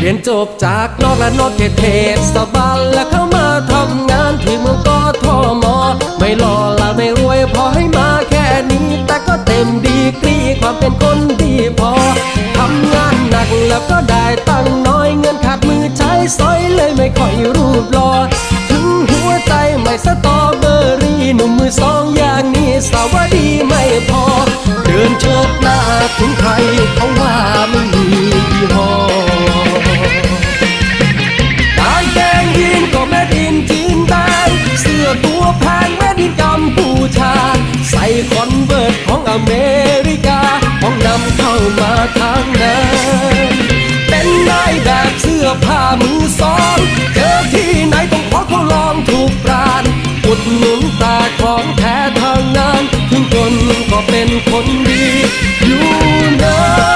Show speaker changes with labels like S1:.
S1: เรียนจบจากนอกและนอกเขตเทศบาลและเข้ามาทำงานที่เมืองกทมไม่หล่อละไม่รวยพอให้มาแค่นี้ แต่ก็เต็มดีกรีความเป็นคนดีพอทำงานหนักแล้วก็ได้ตังน้อยเงินขาดมือใช้สอยเลยไม่ค่อยรูปหล่อถึงหัวใจไม่สตอเบอรี่หนุ่มมือสองอย่างนี้ มาทางนั้นเป็นนายแบบเสื้อผ้ามือสองเจอที่ไหนต้องขอเขาลองถูกปราณอุดหนุนตาของแท้ทางนั้นถึงจนก็เป็นคนดีอยู่นะ